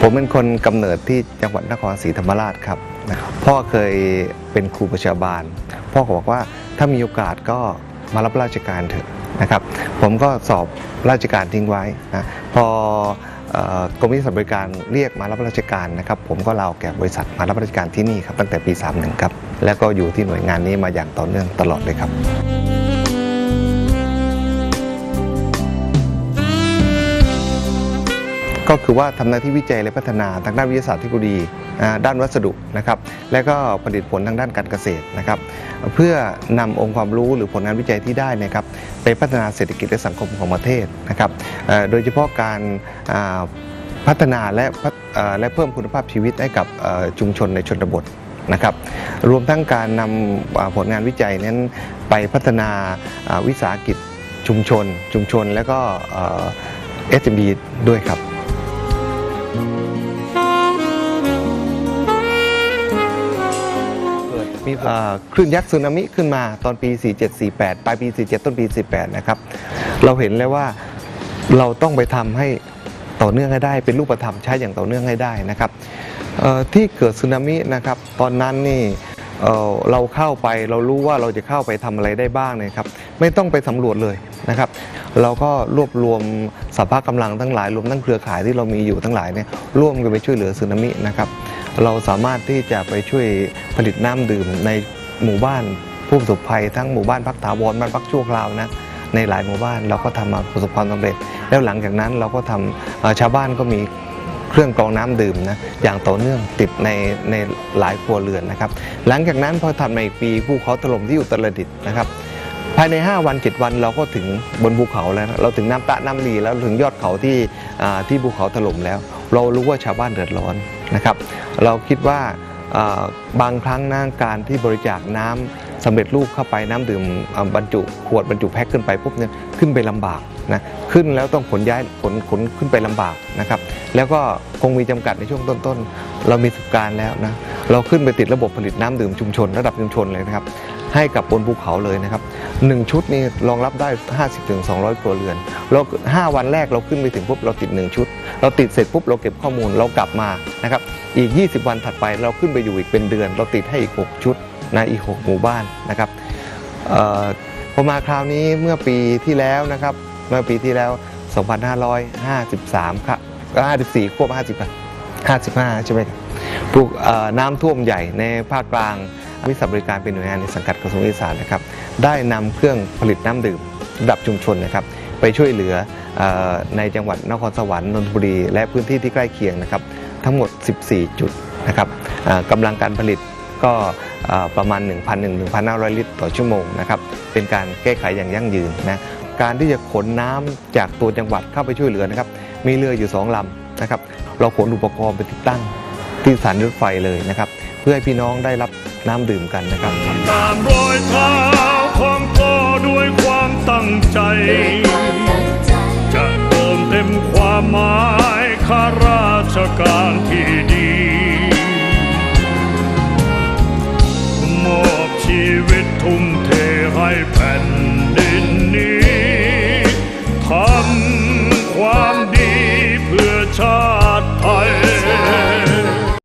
ผมเป็นคนกำเนิดที่จังหวัดนครศรีธรรมราชครับ พ่อเคยเป็นครูประชาบาล พ่อก็บอกว่าถ้ามีโอกาสก็มารับราชการเถอะนะครับ ผมก็สอบราชการทิ้งไว้นะพอกรมวิชาบริการเรียกมารับราชการนะครับ ผมก็ลาออกแก่บริษัทมารับราชการที่นี่ครับตั้งแต่ปี 31 ครับ แล้วก็อยู่ที่หน่วยงานนี้มาอย่างต่อเนื่องตลอดเลยครับ ก็คือว่าทำหน้าที่วิจัยและพัฒนาทางด้านวิทยาศาสตร์เทคโนโลยีด้านวัสดุนะครับและก็ผลิตผลทางด้านการเกษตรนะครับเพื่อนำองค์ความรู้หรือผลงานวิจัยที่ได้นะครับไปพัฒนาเศรษฐกิจและสังคมของประเทศนะครับโดยเฉพาะการพัฒนาและเอ่อและเพิ่มคุณภาพชีวิตให้กับชุมชนในชนบทนะครับรวมทั้งการนำอ่าผลงานวิจัยนั้นไปพัฒนาวิสาหกิจชุมชน ชุมชนและก็เอ่อ SME ด้วยครับ มีเอ่อคลื่นยักษ์สึนามิขึ้นมาตอนปี 4748 ปลายปี 47 ต้นปี 48 นะครับ เราเห็นแล้วว่าเราต้องไปทำให้ต่อเนื่องให้ได้ เป็นรูปธรรมใช้อย่างต่อเนื่องให้ได้นะครับที่เกิดสึนามินะครับตอนนั้นนี่เเราเข้าไปเรารู้ว่าเราจะเข้าไปทำอะไรได้บ้างนะครับ ไม่ต้องไปสำรวจเลยนะครับ เราก็รวบรวมสภาพกำลังทั้งหลายรวมทั้งเครือข่ายที่เรามีอยู่ทั้งหลายเนี่ยร่วมกันไปช่วยเหลือสึนามินะครับ เราสามารถที่จะไปช่วยผลิตน้ำดื่มในหมู่บ้านผู้ประสบภัยทั้งหมู่บ้านพักถาวรบ้านพักชั่วคราวนะในหลายหมู่บ้านเราก็ทำมาประสบความสำเร็จ แล้วหลังจากนั้นเราก็ทำเอ่อชาวบ้านก็มีเครื่องกรองน้ำดื่มนะอย่างต่อเนื่องติดในในหลายครัวเรือนนะครับ หลังจากนั้นพอถัดมาอีกปีภูเขาถล่มที่อุตรดิตถ์นะครับ ภายใน 5 วัน 7 วันเราก็ถึงบนภูเขาแล้วเราถึงน้ำตะน้ำลีแล้วถึงยอดเขาที่ที่ภูเขาถล่มแล้ว เรารู้ว่าชาวบ้านเดือดร้อน นะครับ เราคิดว่าบางครั้งนะการที่บริจาคน้ำสำเร็จรูปเข้าไปน้ำดื่มบรรจุขวดบรรจุแพ็คขึ้นไปปุ๊บเนี่ยขึ้นไปลำบากนะขึ้นแล้วต้องขนย้ายขนขนขึ้นไปลำบากนะครับแล้วก็คงมีจำกัดในช่วงต้นๆ เรามีประสบการณ์แล้วนะเราขึ้นไปติดระบบผลิตน้ำดื่มชุมชน ระดับชุมชนเลยนะครับ ให้กับบนภูเขาเลยนะครับหนึ่งชุดนี่รองรับได้ 50ถึง200 ครัวเรือนเรา5วันแรกเราขึ้นไปถึงปุ๊บเราติด 1 ชุด เราติดเสร็จปุ๊บเราเก็บข้อมูลเรากลับมานะครับอีก 20 วันถัดไปเราขึ้นไปอยู่อีกเป็นเดือน เราติดให้อีก 6 ชุดในอีก 6 หมู่บ้านนะครับออพอมาคราวนี้เมื่อปีที่แล้วนะครับเมื่อปีที่แล้ว 2553ครับ54ควบ50 55 ใช่ไหมครับปลูกเอ่อน้ำท่วมใหญ่ในภาคกลาง วิสาหบริการเป็นหน่วยงานในสังกัดกระทรวงศึกษานะครับได้นำเครื่องผลิตน้ำดื่มระดับชุมชนนะครับไปช่วยเหลืออในจังหวัดนครสวรรค์นนทบุรี และพื้นที่ที่ใกล้เคียงนะครับทั้งหมด 14 จุดนะครับกำลังการผลิตก็ประมาณ 1,000-1,500 ลิตรต่อชั่วโมงนะครับเป็นการแก้ไขอย่างยั่งยืนนะการที่จะขนน้ำจากตัวจังหวัดเข้าไปช่วยเหลือนะครับมีเรืออยู่ 2ลำนะครับเราขนอุปกรณ์ไปติดตั้ง ที่สถานีรถไฟเลยนะครับ เพื่อให้พี่น้องได้รับน้ำดื่มกันนะครับตามรอยเท้าของพ่อด้วยความตั้งใจ จะเติมเต็มความหมายข้าราชการที่ดีมอบชีวิตทุ่มเทให้